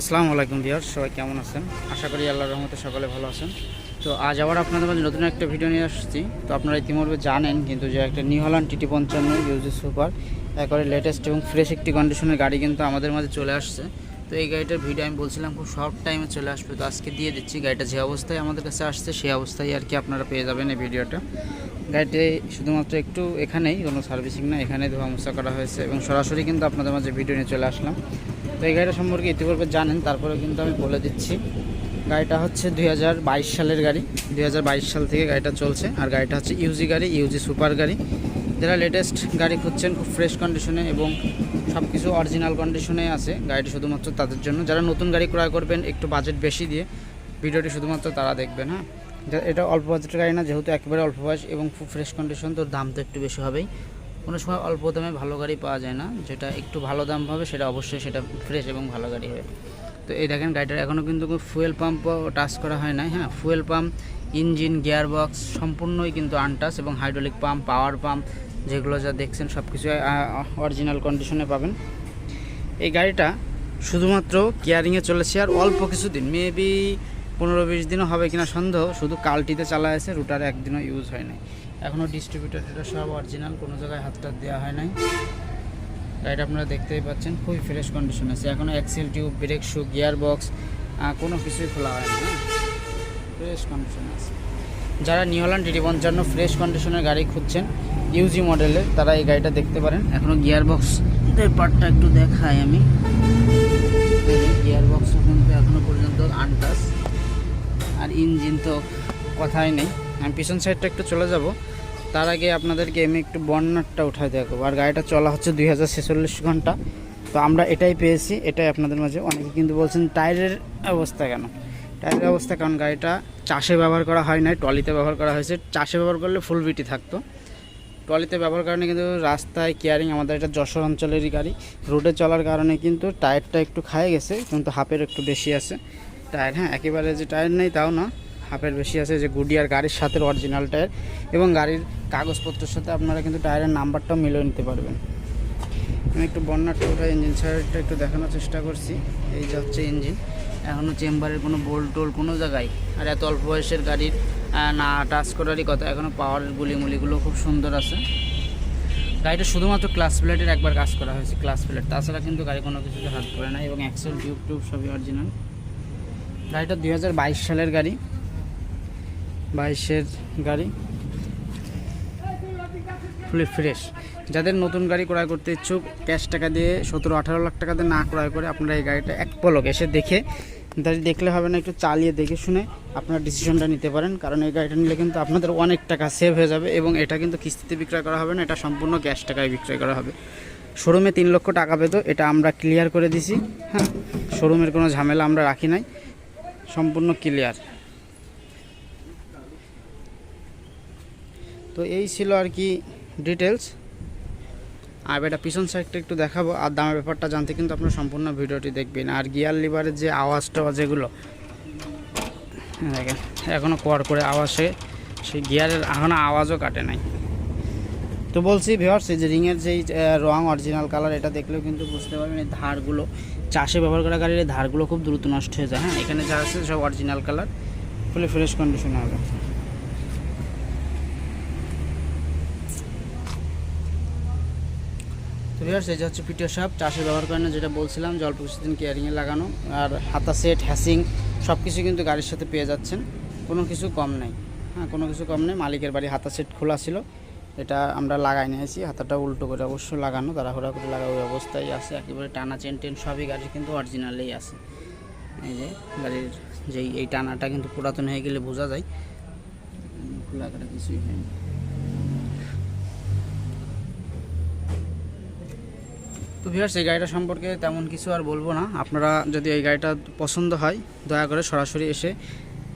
আসসালামু আলাইকুম বিহার সবাই কেমন আছেন? আশা করি আল্লাহর রহমতে সকলে ভালো আছেন। তো আজ আবার আপনাদের মাঝে নতুন একটা ভিডিও নিয়ে আসছি। তো আপনারা ইতিমধ্যে জানেন কিন্তু যে একটা নিউ টিটি পঞ্চান্ন ইউজি সুপার, একবারে লেটেস্ট এবং ফ্রেশ একটি কন্ডিশনের গাড়ি কিন্তু আমাদের মাঝে চলে আসছে। তো এই গাড়িটার ভিডিও আমি বলছিলাম, খুব শর্ট টাইমে চলে আসবে। তো আজকে দিয়ে দিচ্ছি, গাড়িটা যে অবস্থায় আমাদের কাছে আসছে, সেই অবস্থায় আর কি আপনারা পেয়ে যাবেন এই ভিডিওটা গাড়িটি শুধুমাত্র একটু এখানেই, কোনো সার্ভিসিং না এখানে ধোয়া মোছা করা হয়েছে এবং সরাসরি কিন্তু আপনাদের মাঝে ভিডিও নিয়ে চলে আসলাম। তো এই গাড়িটা সম্পর্কে ইতিপূর্বে জানেন তারপরে কিন্তু আমি বলে দিচ্ছি। গাড়িটা হচ্ছে দুই হাজার বাইশ সালের গাড়ি। দুই হাজার বাইশ সাল থেকে গাড়িটা চলছে, আর গাড়িটা হচ্ছে ইউজি গাড়ি, ইউজি সুপার গাড়ি। যারা লেটেস্ট গাড়ি খুঁজছেন, খুব ফ্রেশ কন্ডিশনে এবং সব কিছু অরিজিনাল কন্ডিশনে আছে, গাড়িটি শুধুমাত্র তাদের জন্য। যারা নতুন গাড়ি ক্রয় করবেন, একটু বাজেট বেশি দিয়ে ভিডিওটি শুধুমাত্র তারা দেখবেন হ্যাঁ? এটা অল্প বাজেটের গাড়ি না, যেহেতু একেবারে অল্প বয়স এবং খুব ফ্রেশ কন্ডিশন তো দাম তো একটু বেশি হবেই। কোনো সময় অল্প দামে ভালো গাড়ি পাওয়া যায় না। যেটা একটু ভালো দাম হবে সেটা অবশ্যই সেটা ফ্রেশ এবং ভালো গাড়ি হবে। তো এই দেখেন গাড়িটার এখনও কিন্তু ফুয়েল পাম্পও টাচ করা হয় না হ্যাঁ? Fuel pump engine gear box সম্পূর্ণই কিন্তু আনটাচ এবং হাইড্রোলিক পাম্প পাওয়ার পাম্প যেগুলো যা দেখছেন সব কিছু অরিজিনাল কন্ডিশনে পাবেন। এই গাড়িটা শুধুমাত্র কেয়ারিংয়ে চলেছে আর অল্প কিছুদিন মেবি পনেরো বিশ দিনও হবে কিনা সন্দেহ, শুধু কালটিতে চালা আছে রুটার একদিনও ইউজ হয় নাই। এখনও ডিস্ট্রিবিউটার এটা সব অরিজিনাল কোনো জায়গায় হাতটা দেওয়া হয় নাই। গাড়িটা আপনারা দেখতেই পাচ্ছেন, খুবই ফ্রেশ কন্ডিশন আছে। এখনও axle tube brake shoe gear box কোনো কিছুই খোলা হয় না ফ্রেশ কন্ডিশন আছে। যারা নিউল্যান্ড টিটি পঞ্চান্ন ফ্রেশ কন্ডিশনের গাড়ি খুঁজছেন ইউজি মডেলের তারা এই গাড়িটা দেখতে পারেন। এখনও গিয়ার বক্স এর পার্টটা একটু দেখাই আমি। গিয়ার বক্সও কিন্তু এখনও পর্যন্ত আনটাস আর ইঞ্জিন তো কথাই নেই। আমি পিছন সাইডটা একটু চলে যাব। তার আগে আপনাদেরকে আমি একটু বর্নারটা উঠাই দেখাবো আর গাড়িটা চলা হচ্ছে দুই হাজার ছেচল্লিশ ঘণ্টা। তো আমরা এটাই পেয়েছি, এটাই আপনাদের মাঝে। অনেকে কিন্তু বলছেন, টায়ারের অবস্থা কেন? টায়ারের অবস্থা কারণ গাড়িটা চাষে ব্যবহার করা হয় নাই, ট্রলিতে ব্যবহার করা হয়েছে। চাষে ব্যবহার করলে ফুল বিটি থাকতো। ট্রলিতে ব্যবহার কারণে কিন্তু রাস্তায় কেয়ারিং আমাদের এটা যশোর অঞ্চলেরই গাড়ি। রোডে চলার কারণে কিন্তু টায়ারটা একটু খায় গেছে, কিন্তু হাফের একটু বেশি আছে। টায়ার হ্যাঁ একেবারে যে টায়ার নেই তাও না। হাফের বেশি আছে, যে গুডিয়ার গাড়ির সাথে অরিজিনাল টায়ার এবং গাড়ির কাগজপত্রের সাথে আপনারা কিন্তু টায়ারের নাম্বারটাও মিলিয়ে নিতে পারবেন। আমি একটু বন্যাটা ওটা ইঞ্জিন সাইডটা একটু দেখানোর চেষ্টা করছি। এই যে হচ্ছে ইঞ্জিন এখনও চেম্বারের কোনো বোল্ট টোল কোনো জায়গায়, আর এত অল্প বয়সের গাড়ির না টাচ করারই কথা এখনও পাওয়ারের গুলিমুলিগুলো খুব সুন্দর আছে। গাড়িটা শুধুমাত্র ক্লাস প্লেটের একবার কাজ করা হয়েছে ক্লাস প্লেট তাছাড়া কিন্তু গাড়ি কোনো কিছুতে হাত করে না এবং অ্যাক্সেল টিউব টিউব সবই অরিজিনাল গাড়িটা দু হাজার বাইশ সালের গাড়ি বাইশের গাড়ি। ফুলি ফ্রেশ যাদের নতুন গাড়ি ক্রয় করতে ইচ্ছুক ক্যাশ টাকা দিয়ে সতেরো আঠারো লাখ টাকা দিয়ে না ক্রয় করে আপনারা এই গাড়িটা এক পলক এসে দেখে গাড়ি দেখলে হবে না, একটু চালিয়ে দেখে শুনে আপনার ডিসিশনটা নিতে পারেন। কারণ এই গাড়িটা নিলে কিন্তু আপনাদের অনেক টাকা সেভ হয়ে যাবে এবং এটা কিন্তু কিস্তিতে বিক্রয় করা হবে না, এটা সম্পূর্ণ ক্যাশ টাকায় বিক্রয় করা হবে। শোরুমে তিন লক্ষ টাকা পেতো এটা আমরা ক্লিয়ার করে দিছি হ্যাঁ? শোরুমের কোনো ঝামেলা আমরা রাখি নাই, সম্পূর্ণ ক্লিয়ার তো এই ছিল আর কি ডিটেলস আর এটা পিছন সাইডটা একটু দেখাবো আর দামের ব্যাপারটা জানতে কিন্তু আপনার সম্পূর্ণ ভিডিওটি দেখবেন। আর গিয়ার লিভারের যে আওয়াজটা যেগুলো দেখেন এখনও কর করে আওয়াজে সেই গিয়ারের এখনও আওয়াজও কাটে নাই। তো বলছি ভিওর্স যে রিংয়ের যেই রং অরিজিনাল কালার এটা দেখলেও কিন্তু বুঝতে পারবেন এই ধারগুলো। চাষে ব্যবহার করা গাড়ির ধারগুলো খুব দ্রুত নষ্ট হয়ে যায়। হ্যাঁ এখানে যা আছে সব অরিজিনাল কালার ফুলে ফ্রেশ কন্ডিশনে হবে। তো ভিউয়ার্স এই যে হচ্ছে পিটিও সাপ চাষে ব্যবহার করেন না, যেটা বলছিলাম যে অল্প কেয়ারিংয়ে লাগানো, আর হাতা সেট হ্যাসিং সব কিছু কিন্তু গাড়ির সাথে পেয়ে যাচ্ছেন। কোনো কিছু কম নাই। হ্যাঁ কোনো কিছু কম নেই। মালিকের বাড়ি হাতা সেট খোলা ছিল। এটা আমরা লাগাই নিয়েছি। হাতাটা উল্টো করে অবশ্য লাগানো, তাড়াহুড়া করে লাগা ওই অবস্থায় আছে। একেবারে টানা চেন টেন সবই গাড়ি কিন্তু অরিজিনালেই আছে। এই যে গাড়ির যেই, এই টানাটা কিন্তু পুরাতন হয়ে গেলে বোঝা যায়। খোলা কিছুই হয়নি। তো ভিউয়ার্স এই গাড়িটা সম্পর্কে তেমন কিছু আর বলব না। আপনারা যদি এই গাড়িটা পছন্দ হয়, দয়া করে সরাসরি এসে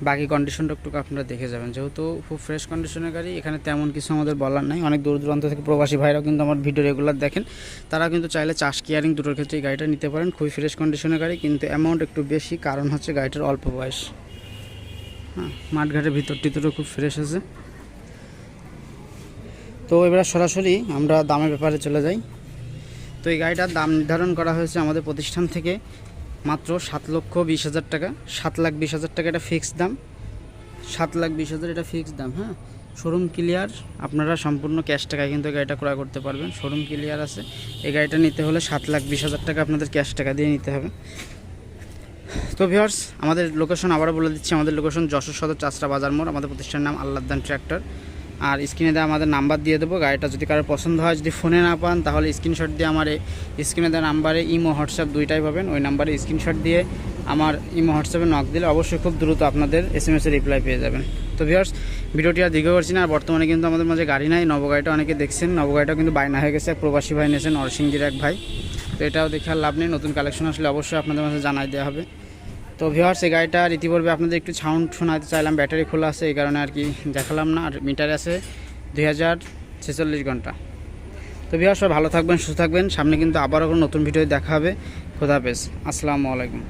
বাকি কন্ডিশনটা একটু আপনারা দেখে যাবেন। যেহেতু খুব ফ্রেশ কন্ডিশনের গাড়ি, এখানে তেমন কিছু আমাদের বলার নাই। অনেক দূর দূরান্ত থেকে প্রবাসী ভাইরাও কিন্তু আমার ভিডিও রেগুলার দেখেন। তারা কিন্তু চাইলে চাষ কেয়ারিং দুটোর ক্ষেত্রে গাড়িটা নিতে পারেন। খুবই ফ্রেশ কন্ডিশনের গাড়ি, কিন্তু অ্যামাউন্ট একটু বেশি। কারণ হচ্ছে গাড়িটার অল্প বয়স। হ্যাঁ মাঠঘাটের ভিতর টিতরও খুব ফ্রেশ আছে। তো এবার সরাসরি আমরা দামের ব্যাপারে চলে যাই। তো এই গাড়িটার দাম নির্ধারণ করা হয়েছে আমাদের প্রতিষ্ঠান থেকে মাত্র সাত লক্ষ বিশ হাজার টাকা। সাত লাখ বিশ হাজার টাকা এটা ফিক্স দাম। সাত লাখ বিশ হাজার এটা ফিক্স দাম হ্যাঁ? শোরুম ক্লিয়ার আপনারা সম্পূর্ণ ক্যাশ টাকায় কিন্তু গাড়িটা ক্রয় করতে পারবেন। শোরুম ক্লিয়ার আছে। এই গাড়িটা নিতে হলে সাত লাখ বিশ হাজার টাকা আপনাদের ক্যাশ টাকা দিয়ে নিতে হবে। তো ভিউয়ার্স আমাদের লোকেশন আবারও বলে দিচ্ছি, আমাদের লোকেশন যশোর সদর চাষরা বাজার মোড়, আমাদের প্রতিষ্ঠানের নাম আল্লাহদান ট্র্যাক্টর। আর স্ক্রিনে দেওয়া আমাদের নাম্বার দিয়ে দেবো। গাড়িটা যদি কারোর পছন্দ হয়, যদি ফোনে না পান, তাহলে স্ক্রিনশট দিয়ে আমার স্ক্রিনে দেওয়া নাম্বারে ইমো, হোয়াটসঅ্যাপ দুইটাই পাবেন। ওই নাম্বারে স্ক্রিনশট দিয়ে আমার ইমো, হোয়াটসঅ্যাপে নক দিলে অবশ্যই খুব দ্রুত আপনাদের এস এম রিপ্লাই পেয়ে যাবেন। তো ভিউয়ার্স ভিডিওটি আর দীর্ঘ করছি না, আর বর্তমানে কিন্তু আমাদের মাঝে গাড়ি নাই। নবগাড়িটা অনেকে দেখছেন, নবগাড়িটাও কিন্তু বায়না হয়ে গেছে। এক প্রবাসী ভাই নিয়েছেন নরসিংগির এক ভাই। তো এটাও দেখে আর লাভ নেই, নতুন কালেকশন আসলে অবশ্যই আপনাদের মাঝে জানাই দেওয়া হবে। তো ভিওয়ার্স এই গাড়িটার ইতিপূর্বে আপনাদের একটু সাউন্ড শোনাতে চাইলাম ব্যাটারি খোলা আছে, এই কারণে আর কি দেখালাম না, আর মিটার আছে দুই হাজার ছেচল্লিশ ঘণ্টা। তো ভিওয়ার্স সব ভালো থাকবেন, সুস্থ থাকবেন, সামনে কিন্তু আবারও নতুন ভিডিও দেখা হবে। খোদাহাফেজ আসসালামু আলাইকুম।